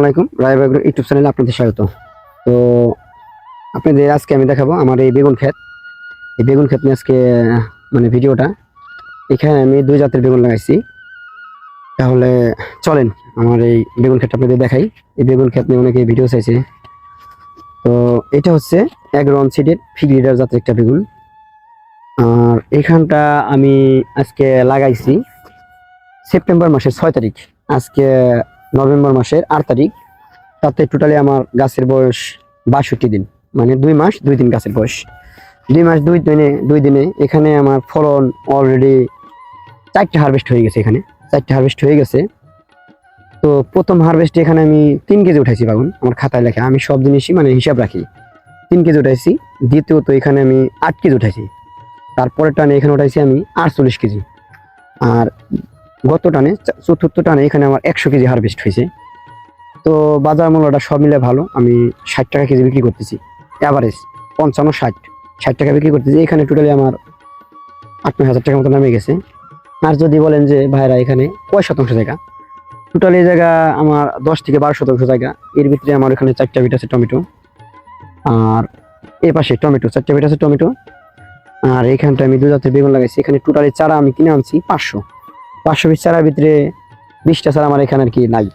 আসসালামু আলাইকুম রায়বাগ ইউটিউব চ্যানেলে আপনাদের স্বাগত। তো আপনাদের আজকে আমি দেখাবো আমার এই বেগুন ক্ষেত। এই বেগুন ক্ষেত নিয়ে আজকে মানে ভিডিওটা। এখানে আমি দুই জাতের বেগুন লাগাইছি। তাহলে চলেন আমার এই বেগুন ক্ষেতটা আপনাদের দেখাই। এই বেগুন ক্ষেত নিয়ে অনেকে ভিডিও চাইছে। তো এটা হচ্ছে অ্যাগ্রন সিডের ফিগ লিডার জাতের একটা বেগুন। আর এখানটা আমি আজকে লাগাইছি সেপ্টেম্বর মাসের ছয় তারিখ। আজকে নভেম্বর মাসের আট তারিখ, তাতে টোটালি আমার গাছের বয়স বাষট্টি দিন মানে দুই মাস, দুই দিন গাছের বয়স। দুই মাস, দুই দিনে দুই দিনে এখানে আমার ফলন অলরেডি চারটে হারভেস্ট হয়ে গেছে এখানে, চারটে হারভেস্ট হয়ে গেছে। তো প্রথম হারভেস্টে এখানে আমি তিন কেজি উঠাইছি বাগুন, আমার খাতায় লেখা, আমি সব জিনিসই মানে হিসাব রাখি। তিন কেজি উঠাইছি, দ্বিতীয়ত এখানে আমি আট কেজি উঠাইছি তারপরের টানে এখানে উঠাইছি আমি আটচল্লিশ কেজি। আর গত টানে চতুর্থ টানে এখানে আমার একশো কেজি হারভেস্ট হয়েছে। তো বাজার মূল্যটা সব মিলে ভালো, আমি ষাট টাকা কেজি বিক্রি করতেছি। অ্যাভারেজ পঞ্চান্ন, ষাট ষাট টাকা বিক্রি করতেছি। এখানে টোটালি আমার আট, নয় হাজার টাকার মতো নামে গেছে। আর যদি বলেন যে, ভাইরা, এখানে কয় শতাংশ জায়গা? টোটাল এই জায়গা আমার দশ থেকে বারো শতাংশ জায়গা। এর ভিতরে আমার এখানে চারটা বিট আছে টমেটো। আর এই পাশে টমেটো, চারটা বিট আছে টমেটো। আর এখানটা আমি দু জাতের বেগুন লাগাইছি। এখানে টোটালি চারা আমি কিনে আনছি পাঁচশো। পাঁচশো পিস চারার ভিতরে বিশটা ছাড়া আমার এখানে আর কি নাই।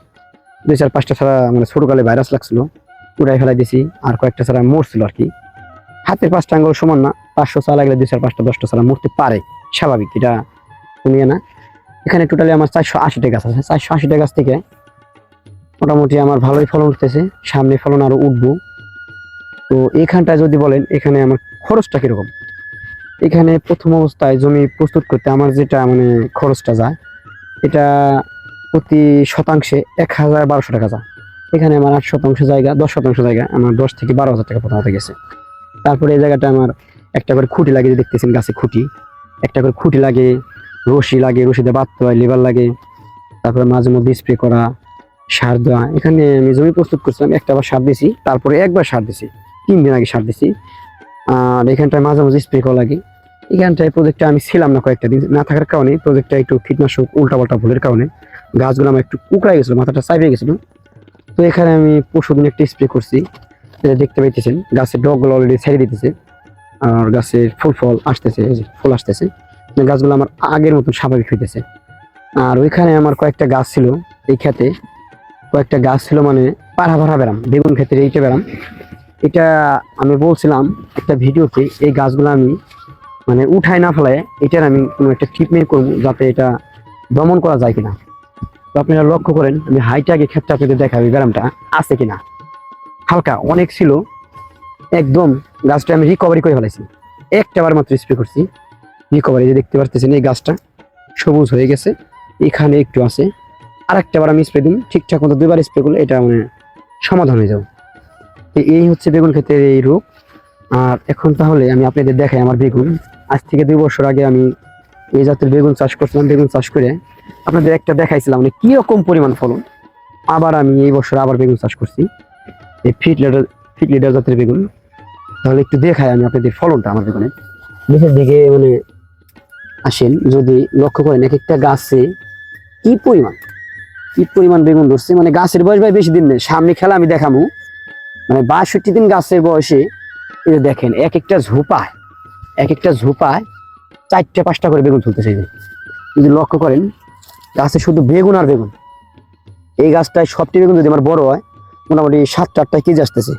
দুই চার পাঁচটা ছাড়া মানে ছোটকালে ভাইরাস লাগছিল, উড়াই ফেলাই দিছি, আর কয়েকটা ছাড়া মরছিল আর কি। হাতের পাঁচটা আঙ্গুল সমান না, পাঁচশো চা লাগলে দুই চার পাঁচটা, দশটা ছাড়া মরতে পারে, স্বাভাবিক, এটা শুনিয়ে না। এখানে টোটালি আমার চারশো আশিটা গাছ আছে, চারশো আশিটা গাছ থেকে মোটামুটি আমার ভালোই ফলন উঠতেছে, সামনে ফলন আরও উঠবো। তো এখানটা যদি বলেন, এখানে আমার খরচটা কীরকম? এখানে প্রথম অবস্থায় জমি প্রস্তুত করতে আমার যেটা মানে খরচটা যায়, এটা প্রতি শতাংশে এক হাজার বারোশো টাকা যায়। এখানে আমার আট শতাংশ জায়গা, দশ শতাংশ জায়গা, আমার দশ থেকে বারো হাজার টাকা প্রথমত গেছে। তারপরে এই জায়গাটা আমার একটা করে খুঁটি লাগে যে দেখতেছেন গাছে খুঁটি, একটা করে খুঁটি লাগে, রশি লাগে, রশিতে বাঁধতে হয় লেবার লাগে, তারপরে মাঝে মধ্যে স্প্রে করা, সার দেওয়া। এখানে আমি জমি প্রস্তুত করছিলাম, একটা বার সার দিছি, তারপরে একবার সার দিছি, তিন দিন আগে সার দিছি। আর এখানটায় মাঝে মাঝে স্প্রে করা লাগে। এখানটায় প্রজেক্টটা আমি ছিলাম না কয়েকটা দিন, না থাকার কারণে প্রজেক্টটা একটু কীটনাশক উল্টাপাল্টা ভুলের কারণে গাছগুলো আমার একটু কুকড়াই গেছিল, মাথাটা চাইবে গেছিল। তো এখানে আমি পরশুদিন একটা স্প্রে করছি দেখতে পাইতেছেন, গাছের ডগগুলো অলরেডি ছেড়ে দিতেছে, আর গাছের ফুল ফল আসতেছে, এই যে ফুল আসতেছে। গাছগুলো আমার আগের মতন স্বাভাবিক হইতেছে। আর ওইখানে আমার কয়েকটা গাছ ছিল, এই খেতে কয়েকটা গাছ ছিল মানে পাড়া ভাড়া বেড়াম, বেগুন ক্ষেতের এইটা বেরাম এটা আমি বলছিলাম একটা ভিডিওতে, এই গাছগুলো আমি মানে উঠায় না ফেলায় এটার আমি কোনো একটা ট্রিটমেন্ট করব যাতে এটা দমন করা যায় কিনা। তো আপনারা লক্ষ্য করেন, আমি হাইটা আগে ক্ষেত্রে আপনাদের দেখাবি ব্যায়ামটা আছে কিনা। হালকা, অনেক ছিল, একদম গাছটা আমি রিকভারি করে ফেলাইছি একটা বার মাত্র স্প্রে করছি রিকভারি যে দেখতে পারতেছেন এই গাছটা সবুজ হয়ে গেছে, এখানে একটু আছে। আর একটা বার আমি স্প্রে দিই ঠিকঠাক মতো দুইবার স্প্রে করলে এটা মানে সমাধান হয়ে যাবে। এই হচ্ছে বেগুন ক্ষেতের এই রোগ আর এখন তাহলে আমি আপনাদের দেখাই আমার বেগুন। আজ থেকে দুই বছর আগে আমি এই জাতের বেগুন চাষ করছিলাম, বেগুন চাষ করে আপনাদের একটা দেখাইছিলাম মানে কীরকম পরিমাণ ফলন। আবার আমি এই বছর আবার বেগুন চাষ করছি, এই ফিট লিডার ফিট লিডার জাতের বেগুন। তাহলে একটু দেখাই আমি আপনাদের ফলনটা আমার বেগুনের নিচের দিকে মানে আসেন, যদি লক্ষ্য করেন এক একটা গাছে কি পরিমাণ কি পরিমাণ বেগুন ধরছে মানে গাছের বয়স ভাই বেশি দিন নেই। সামনে খেলা আমি দেখামু। মানে বাষট্টি দিন গাছের বয়সে এই দেখেন এক একটা ঝোপায় এক একটা ঝোপায় চারটে পাঁচটা করে বেগুন তুলতেছে। যদি লক্ষ্য করেন, গাছে শুধু বেগুন আর বেগুন। এই গাছটায় সবটি বেগুন যদি আমার বড় হয়, মোটামুটি সাতটা আটটা কেজি আসতেছে।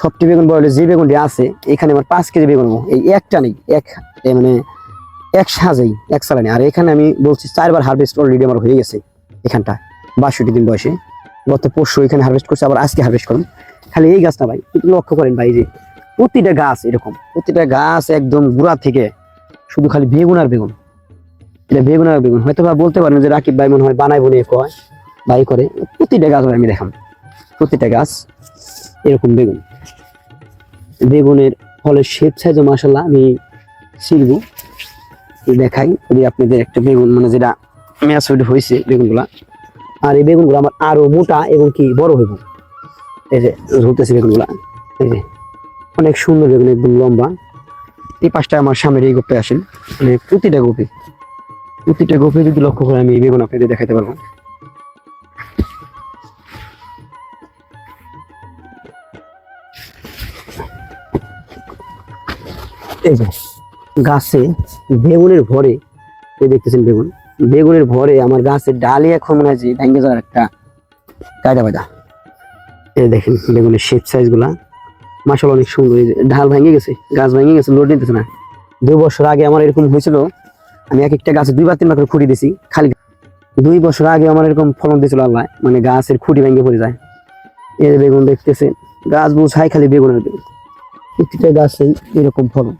সবটি বেগুন বড় হলে যে বেগুনটি আছে, এখানে আমার পাঁচ কেজি বেগুন এই একটা নেই, এক মানে এক সাজেই, এক সালানি আর এখানে আমি বলছি চারবার হারভেস্ট অলরেডি আমার হয়ে গেছে এখানটা বাষট্টি দিন বয়সে। গত পরশু এখানে হারভেস্ট করছে, আবার আজকে হারভেস্ট করুন খালি এই গাছটা ভাই, একটু লক্ষ্য করেন ভাই যে প্রতিটা গাছ এরকম, প্রতিটা গাছ একদম গুড়া থেকে শুধু খালি বেগুন আর বেগুন। এটা বেগুন আর বেগুন হয়তো বা বলতে পারেন যে রাকিব ভাই মনে হয় বানাই বনে কয় ভাই করে, প্রতিটা গাছ আমি দেখাম, প্রতিটা গাছ এরকম বেগুন। বেগুনের ফলের শেপ সাইজও মাসাল্লাহ আমি শিখব দেখাই, যদি আপনাদের একটা বেগুন মানে যেটা ম্যাচুড হয়েছে বেগুনগুলা, আর এই বেগুনগুলো আমার আরও মোটা এবং কি বড় হইব। এই যে ঝুলতেছে বেগুনগুলা। এই যে, অনেক সুন্দর বেগুন, একদম লম্বা। এই পাশটা আমার সামনের এই গোপে আসেন। মানে প্রতিটা গোপে প্রতিটা গোপে যদি লক্ষ্য করে আমি এই বেগুন আপনাদের দেখাতে পারব। গাছে বেগুনের ভরে, এই দেখতেছেন বেগুন। বেগুনের ভরে আমার গাছে ডালে এখন মনে হয় যে ভেঙে যাওয়ার একটা কায়দা বাদা এই দেখেন বেগুনের শেপ সাইজগুলা। মাসাল অনেক সুন্দর। ঢাল ভেঙে গেছে, গাছ ভেঙে গেছে লোড নিতেছে না। দুই বছর আগে আমার এরকম হয়েছিল, আমি এক একটা গাছে দুইবার তিনবার করে খুঁটি দিছি, খালি দুই বছর আগে আমার এরকম ফলন দিয়েছিল আল্লাহ মানে গাছের খুঁটি ভেঙে পড়ে যায়। এই বেগুন দেখতেছে গাছ বুঝাই খালি বেগুনের বেগুন। প্রতিটা গাছেই এরকম ফলন।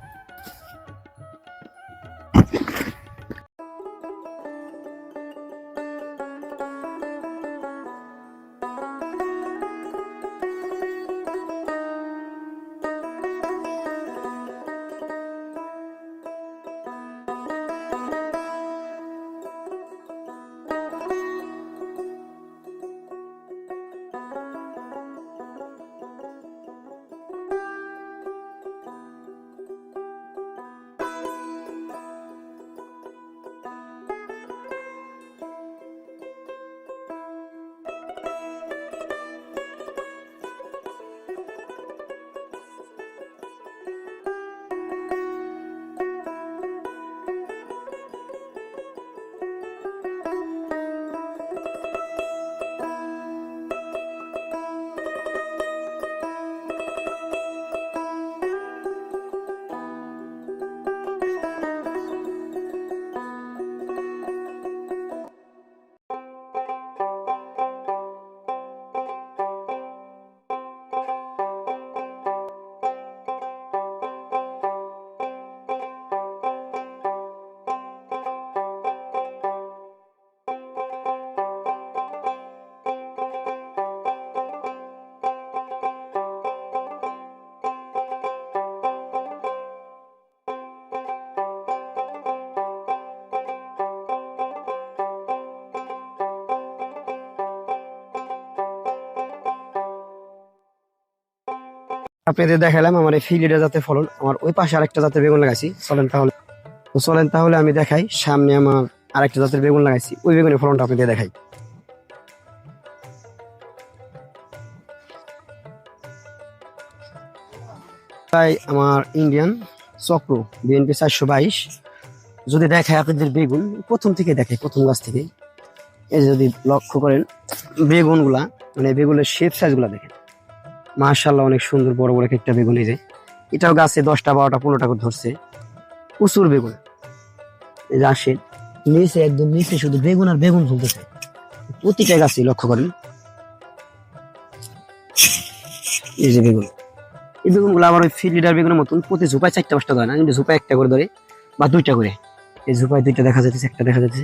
আপনাদের দেখালাম আমার এই ফিলিডের জাতের ফলন। আমার ওই পাশে আরেকটা জাতের বেগুন লাগাইছি। চলেন তাহলে। তো চলেন তাহলে আমি দেখাই, সামনে আমার আরেকটা জাতের বেগুন লাগাইছি। ওই বেগুনের ফলনটা আপনাদের দেখাই। তাই আমার ইন্ডিয়ান চক্র, বিএনপি চারশো বাইশ। যদি দেখায় আপনাদের বেগুন, প্রথম থেকে দেখে প্রথম গাছ থেকে। এই যদি লক্ষ্য করেন, বেগুনগুলা মানে বেগুনের শেপ সাইজগুলা দেখেন। মাশাল্লাহ অনেক সুন্দর বড় বড় একটা বেগুন এই যে। এটাও গাছে দশটা, বারোটা, পনেরোটা করে ধরছে। প্রচুর বেগুন। এই যে আসেন। নিচে, একদম নিচে শুধু বেগুন আর বেগুন ঝুলতেছে প্রতিটা গাছে লক্ষ্য করেন। এই যে বেগুন। এই বেগুনগুলো আবার ওই ফিল্ড লিডার বেগুনের মতন প্রতি ঝুপায় চারটা, পাঁচটা ধরে না, কিন্তু ঝুপায় একটা করে ধরে বা দুইটা করে। এই ঝুপায় দুইটা দেখা যাচ্ছে একটা দেখা যাচ্ছে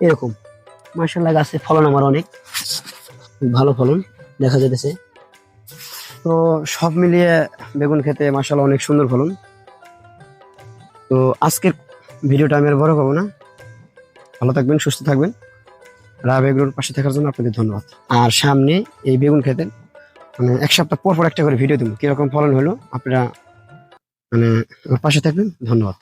এরকম। মার্শাল্লাহ গাছে ফলন আমার অনেক। ভালো ফলন দেখা যাচ্ছে তো সব মিলিয়ে বেগুন খেতে মাসাল্লাহ অনেক সুন্দর ফলন। তো আজকের ভিডিওটা আমি আর বড় করব না। ভালো থাকবেন, সুস্থ থাকবেন। রা বেগুনের পাশে থাকার জন্য আপনাদের ধন্যবাদ। আর সামনে এই বেগুন খেতে মানে এক সপ্তাহ পর পর একটা করে ভিডিও দেবো, কীরকম ফলন হলো, আপনারা মানে পাশে থাকবেন, ধন্যবাদ।